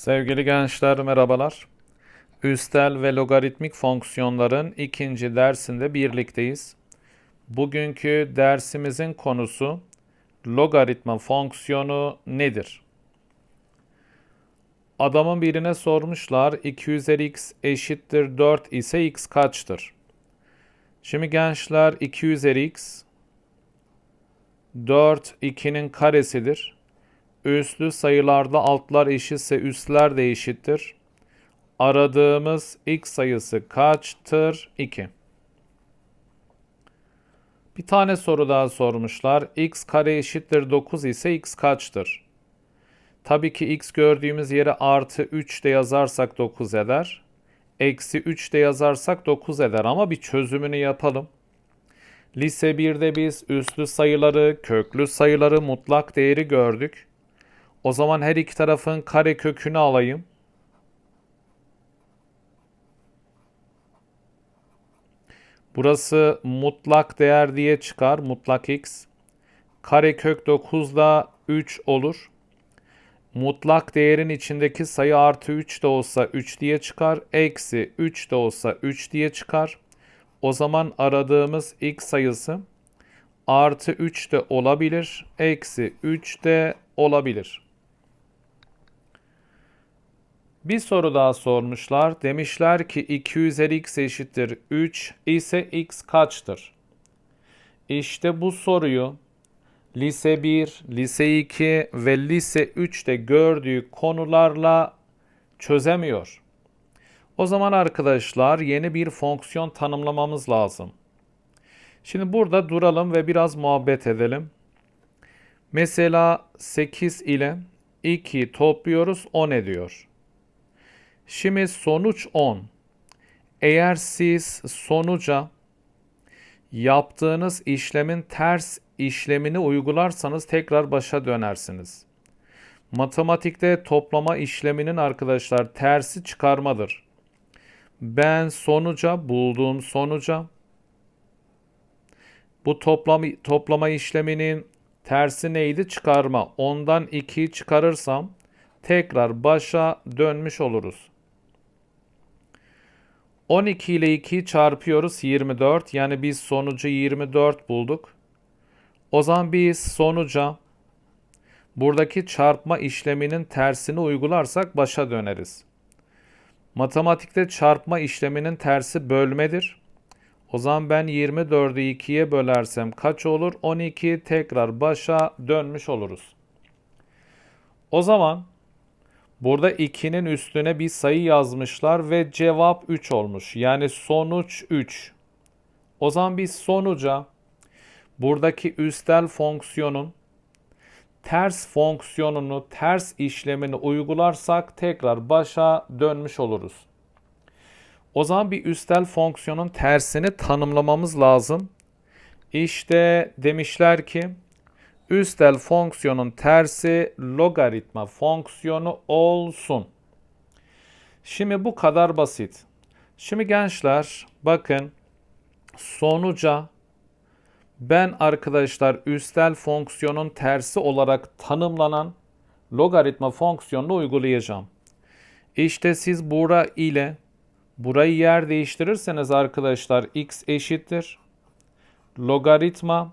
Sevgili gençler merhabalar. Üstel ve logaritmik fonksiyonların ikinci dersinde birlikteyiz. Bugünkü dersimizin konusu logaritma fonksiyonu nedir? Adamın birine sormuşlar 2 üzeri x eşittir 4 ise x kaçtır? Şimdi gençler 2 üzeri x 4 2'nin karesidir. Üslü sayılarda altlar eşitse üstler de eşittir. Aradığımız x sayısı kaçtır? 2. Bir tane soru daha sormuşlar. x kare eşittir 9 ise x kaçtır? Tabii ki x gördüğümüz yere artı 3 de yazarsak 9 eder. Eksi 3 de yazarsak 9 eder ama bir çözümünü yapalım. Lise 1'de biz üslü sayıları, köklü sayıları, mutlak değeri gördük. O zaman her iki tarafın kare kökünü alayım. Burası mutlak değer diye çıkar. Mutlak x. Kare kök 9 da 3 olur. Mutlak değerin içindeki sayı artı 3 de olsa 3 diye çıkar. Eksi 3 de olsa 3 diye çıkar. O zaman aradığımız x sayısı artı 3 de olabilir. Eksi 3 de olabilir. Bir soru daha sormuşlar. Demişler ki 2 üzeri x eşittir 3 ise x kaçtır? İşte bu soruyu lise 1, lise 2 ve lise 3'te gördüğü konularla çözemiyor. O zaman arkadaşlar yeni bir fonksiyon tanımlamamız lazım. Şimdi burada duralım ve biraz muhabbet edelim. Mesela 8 ile 2 topluyoruz 10 ediyor. Şimdi sonuç 10. Eğer siz sonuca yaptığınız işlemin ters işlemini uygularsanız tekrar başa dönersiniz. Matematikte toplama işleminin arkadaşlar tersi çıkarmadır. Ben sonuca, bulduğum sonuca bu toplama, toplama işleminin tersi neydi? Çıkarma. Ondan 2'yi çıkarırsam tekrar başa dönmüş oluruz. 12 ile 2'yi çarpıyoruz 24. Yani biz sonucu 24 bulduk. O zaman biz sonuca buradaki çarpma işleminin tersini uygularsak başa döneriz. Matematikte çarpma işleminin tersi bölmedir. O zaman ben 24'ü 2'ye bölersem kaç olur? 12 tekrar başa dönmüş oluruz. O zaman burada 2'nin üstüne bir sayı yazmışlar ve cevap 3 olmuş. Yani sonuç 3. O zaman biz sonuca buradaki üstel fonksiyonun ters fonksiyonunu, ters işlemini uygularsak tekrar başa dönmüş oluruz. O zaman bir üstel fonksiyonun tersini tanımlamamız lazım. İşte demişler ki üstel fonksiyonun tersi logaritma fonksiyonu olsun. Şimdi bu kadar basit. Şimdi gençler bakın sonuca ben arkadaşlar üstel fonksiyonun tersi olarak tanımlanan logaritma fonksiyonunu uygulayacağım. İşte siz bura ile burayı yer değiştirirseniz arkadaşlar x eşittir. Logaritma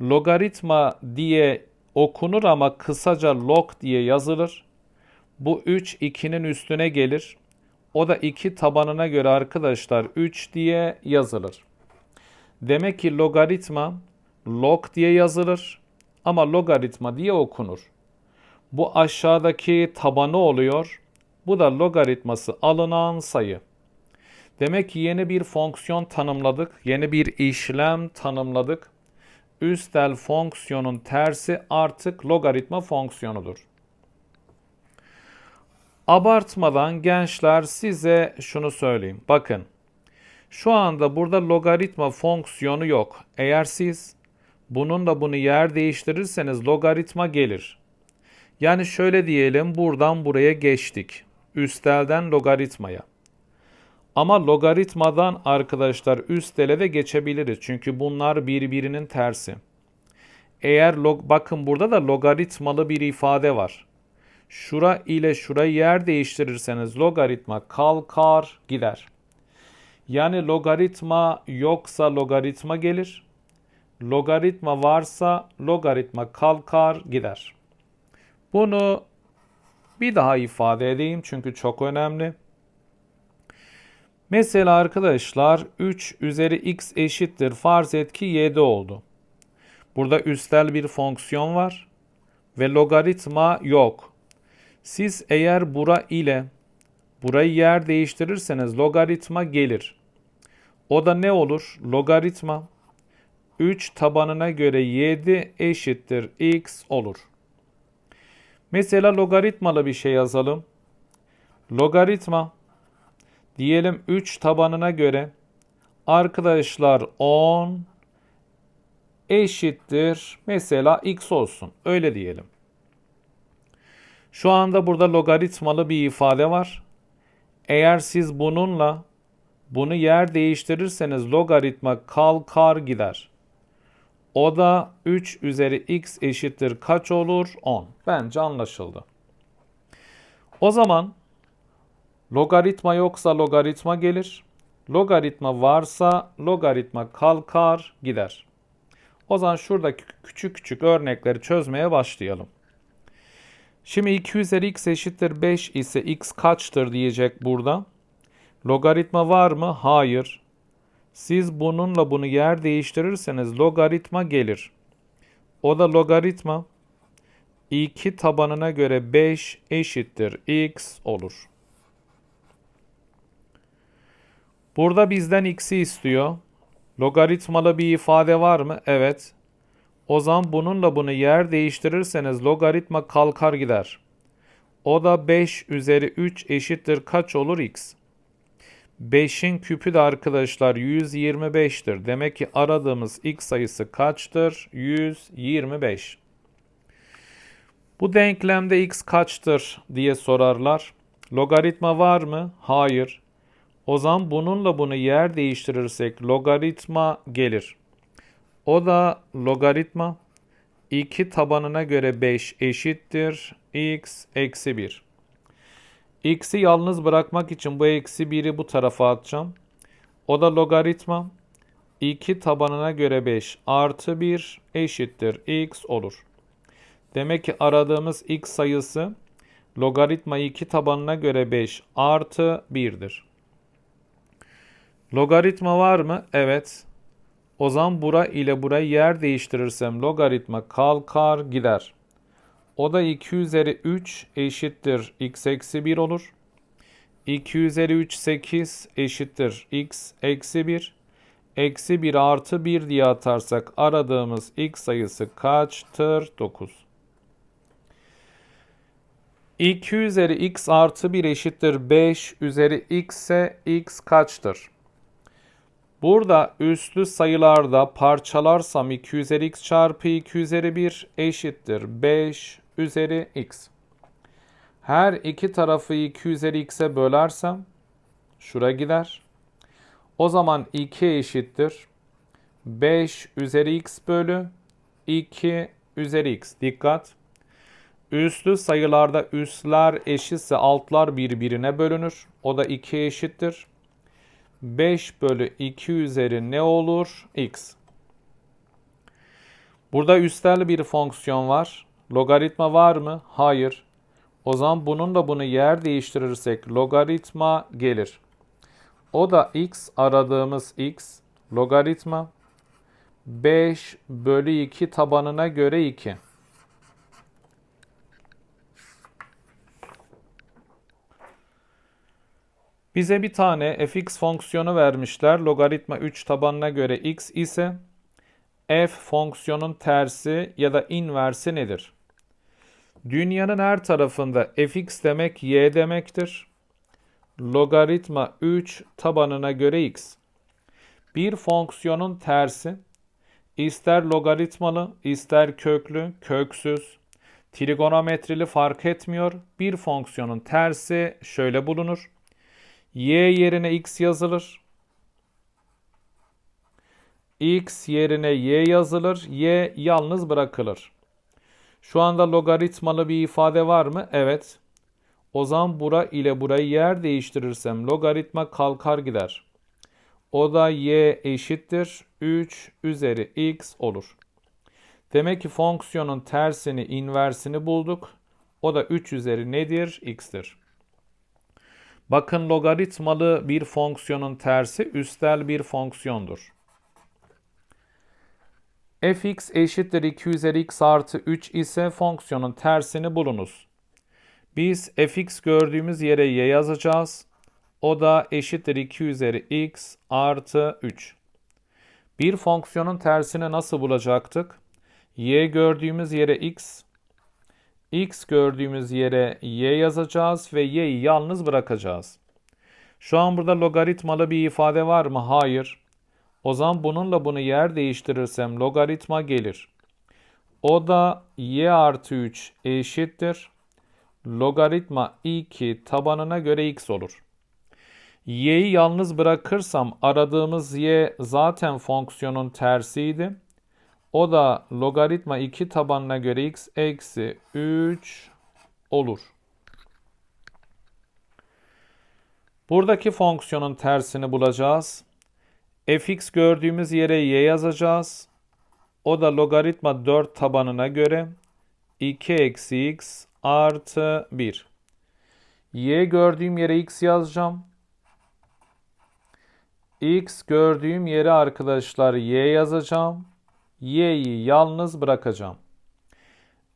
logaritma diye okunur ama kısaca log diye yazılır. Bu 3 2'nin üstüne gelir. O da 2 tabanına göre arkadaşlar 3 diye yazılır. Demek ki logaritma log diye yazılır ama logaritma diye okunur. Bu aşağıdaki tabanı oluyor. Bu da logaritması alınan sayı. Demek ki yeni bir fonksiyon tanımladık. Yeni bir işlem tanımladık. Üstel fonksiyonun tersi artık logaritma fonksiyonudur. Abartmadan gençler size şunu söyleyeyim. Bakın şu anda burada logaritma fonksiyonu yok. Eğer siz bunun da bunu yer değiştirirseniz logaritma gelir. Yani şöyle diyelim buradan buraya geçtik. Üstelden logaritmaya. Ama logaritmadan arkadaşlar üstele de geçebiliriz. Çünkü bunlar birbirinin tersi. Eğer log bakın burada da logaritmalı bir ifade var. Şura ile şurayı yer değiştirirseniz logaritma kalkar gider. Yani logaritma yoksa logaritma gelir. Logaritma varsa logaritma kalkar gider. Bunu bir daha ifade edeyim çünkü çok önemli. Mesela arkadaşlar 3 üzeri x eşittir farz et ki 7 oldu. Burada üstel bir fonksiyon var ve logaritma yok. Siz eğer bura ile burayı yer değiştirirseniz logaritma gelir. O da ne olur? Logaritma 3 tabanına göre 7 eşittir x olur. Mesela logaritmalı bir şey yazalım. Logaritma diyelim 3 tabanına göre arkadaşlar 10 eşittir mesela x olsun. Öyle diyelim. Şu anda burada logaritmalı bir ifade var. Eğer siz bununla bunu yer değiştirirseniz logaritma kalkar gider. O da 3 üzeri x eşittir kaç olur? 10. Bence anlaşıldı. O zaman logaritma yoksa logaritma gelir. Logaritma varsa logaritma kalkar gider. O zaman şuradaki küçük küçük örnekleri çözmeye başlayalım. Şimdi 2 üzeri x eşittir 5 ise x kaçtır diyecek burada. Logaritma var mı? Hayır. Siz bununla bunu yer değiştirirseniz logaritma gelir. O da logaritma 2 tabanına göre 5 eşittir x olur. Burada bizden x'i istiyor. Logaritmalı bir ifade var mı? Evet. O zaman bununla bunu yer değiştirirseniz logaritma kalkar gider. O da 5 üzeri 3 eşittir kaç olur x? 5'in küpü de arkadaşlar 125'tir. Demek ki aradığımız x sayısı kaçtır? 125. Bu denklemde x kaçtır diye sorarlar. Logaritma var mı? Hayır. O zaman bununla bunu yer değiştirirsek logaritma gelir. O da logaritma 2 tabanına göre 5 eşittir x eksi 1. X'i yalnız bırakmak için bu eksi 1'i bu tarafa atacağım. O da logaritma 2 tabanına göre 5 artı 1 eşittir x olur. Demek ki aradığımız x sayısı logaritma 2 tabanına göre 5 artı 1'dir. Logaritma var mı? Evet. O zaman bura ile burayı yer değiştirirsem logaritma kalkar gider. O da 2 üzeri 3 eşittir x eksi 1 olur. 2 üzeri 3 8 eşittir x eksi 1. Eksi 1 artı 1 diye atarsak aradığımız x sayısı kaçtır? 9. 2 üzeri x artı 1 eşittir 5 üzeri x ise x kaçtır? Burada üslü sayılarda parçalarsam 2 üzeri x çarpı 2 üzeri 1 eşittir 5 üzeri x. Her iki tarafı 2 üzeri x'e bölersem şura gider. O zaman 2 eşittir 5 üzeri x bölü 2 üzeri x. Dikkat. Üslü sayılarda üsler eşitse altlar birbirine bölünür. O da 2 eşittir. 5 bölü 2 üzeri ne olur? x. Burada üstel bir fonksiyon var. Logaritma var mı? Hayır. O zaman bunun da bunu yer değiştirirsek logaritma gelir. O da x aradığımız x logaritma 5 bölü 2 tabanına göre 2. Bize bir tane fx fonksiyonu vermişler. Logaritma 3 tabanına göre x ise f fonksiyonun tersi ya da inversi nedir? Dünyanın her tarafında fx demek y demektir. Logaritma 3 tabanına göre x. Bir fonksiyonun tersi ister logaritmalı, ister köklü, köksüz, trigonometrili fark etmiyor. Bir fonksiyonun tersi şöyle bulunur. Y yerine x yazılır. x yerine y yazılır. y yalnız bırakılır. Şu anda logaritmalı bir ifade var mı? Evet. O zaman bura ile burayı yer değiştirirsem logaritma kalkar gider. O da y eşittir 3 üzeri x olur. Demek ki fonksiyonun tersini, inversini bulduk. O da 3 üzeri nedir? x'tir. Bakın logaritmalı bir fonksiyonun tersi üstel bir fonksiyondur. fx eşittir 2 üzeri x artı 3 ise fonksiyonun tersini bulunuz. Biz fx gördüğümüz yere y yazacağız. O da eşittir 2 üzeri x artı 3. Bir fonksiyonun tersini nasıl bulacaktık? y gördüğümüz yere x, x gördüğümüz yere y yazacağız ve y'yi yalnız bırakacağız. Şu an burada logaritmalı bir ifade var mı? Hayır. O zaman bununla bunu yer değiştirirsem logaritma gelir. O da y artı 3 eşittir. Logaritma 2 tabanına göre x olur. y'yi yalnız bırakırsam aradığımız y zaten fonksiyonun tersiydi. O da logaritma 2 tabanına göre x eksi 3 olur. Buradaki fonksiyonun tersini bulacağız. fx gördüğümüz yere y yazacağız. O da logaritma 4 tabanına göre 2 eksi x artı 1. y gördüğüm yere x yazacağım. x gördüğüm yere arkadaşlar y yazacağım y'yi yalnız bırakacağım.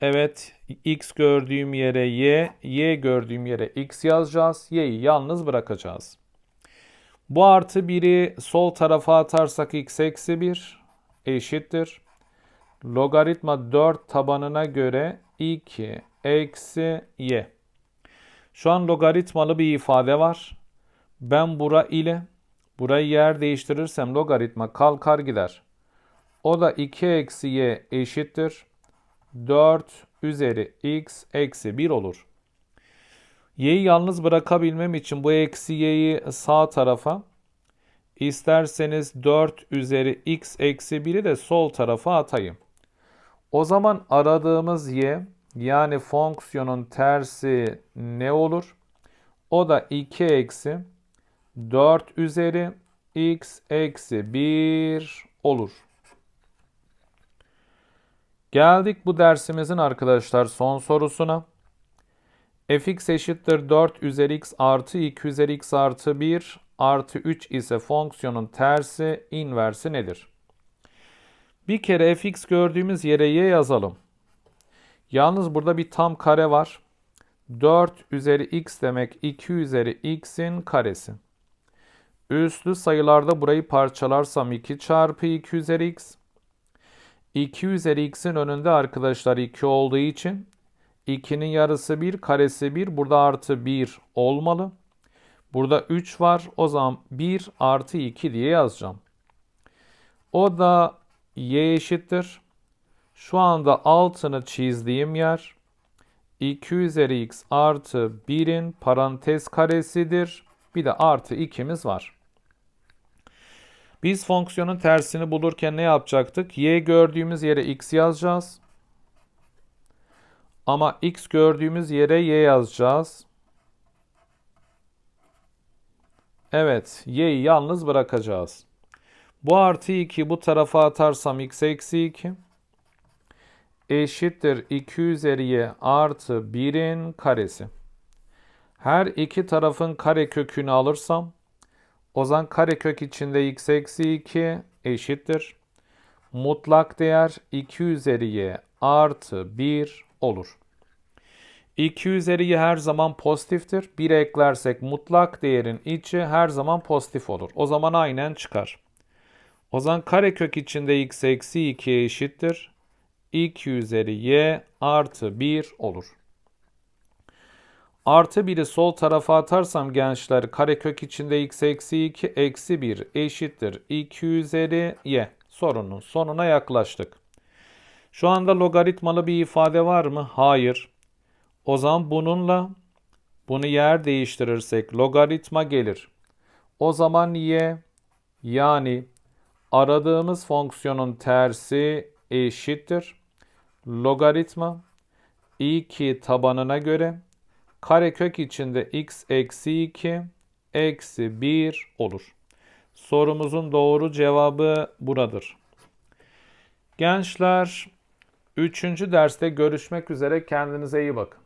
Evet, x gördüğüm yere y, y gördüğüm yere x yazacağız. y'yi yalnız bırakacağız. Bu artı 1'i sol tarafa atarsak x eksi 1 eşittir. Logaritma 4 tabanına göre 2 eksi y. Şu an logaritmalı bir ifade var. Ben bura ile burayı yer değiştirirsem logaritma kalkar gider. O da 2 eksi y eşittir. 4 üzeri x eksi 1 olur. Y'yi yalnız bırakabilmem için bu eksi y'yi sağ tarafa, isterseniz 4 üzeri x eksi 1'i de sol tarafa atayım. O zaman aradığımız y yani fonksiyonun tersi ne olur? O da 2 eksi 4 üzeri x eksi 1 olur. Geldik bu dersimizin arkadaşlar son sorusuna. fx eşittir 4 üzeri x artı 2 üzeri x artı 1 artı 3 ise fonksiyonun tersi inversi nedir? Bir kere fx gördüğümüz yere y yazalım. Yalnız burada bir tam kare var. 4 üzeri x demek 2 üzeri x'in karesi. Üslü sayılarda burayı parçalarsam 2 çarpı 2 üzeri x 2 üzeri x'in önünde arkadaşlar 2 olduğu için 2'nin yarısı 1, karesi 1. Burada artı 1 olmalı. Burada 3 var. O zaman 1 artı 2 diye yazacağım. O da y eşittir. Şu anda altını çizdiğim yer 2 üzeri x artı 1'in parantez karesidir. Bir de artı 2'miz var. Biz fonksiyonun tersini bulurken ne yapacaktık? Y gördüğümüz yere x yazacağız. Ama x gördüğümüz yere y yazacağız. Evet, y'yi yalnız bırakacağız. Bu artı 2 bu tarafa atarsam x eksi 2 eşittir 2 üzeri y artı 1'in karesi. Her iki tarafın kare kökünü alırsam o zaman karekök içinde x eksi 2 eşittir. Mutlak değer 2 üzeri y artı 1 olur. 2 üzeri y her zaman pozitiftir. 1 eklersek mutlak değerin içi her zaman pozitif olur. O zaman aynen çıkar. O zaman karekök içinde x eksi 2 eşittir. 2 üzeri y artı 1 olur. Artı 1'i sol tarafa atarsam gençler karekök içinde x eksi 2 eksi 1 eşittir 2 üzeri y. Sorunun sonuna yaklaştık. Şu anda logaritmalı bir ifade var mı? Hayır. O zaman bununla bunu yer değiştirirsek logaritma gelir. O zaman y yani aradığımız fonksiyonun tersi eşittir. Logaritma 2 tabanına göre karekök içinde x eksi 2 eksi 1 olur. Sorumuzun doğru cevabı buradır. Gençler 3. derste görüşmek üzere kendinize iyi bakın.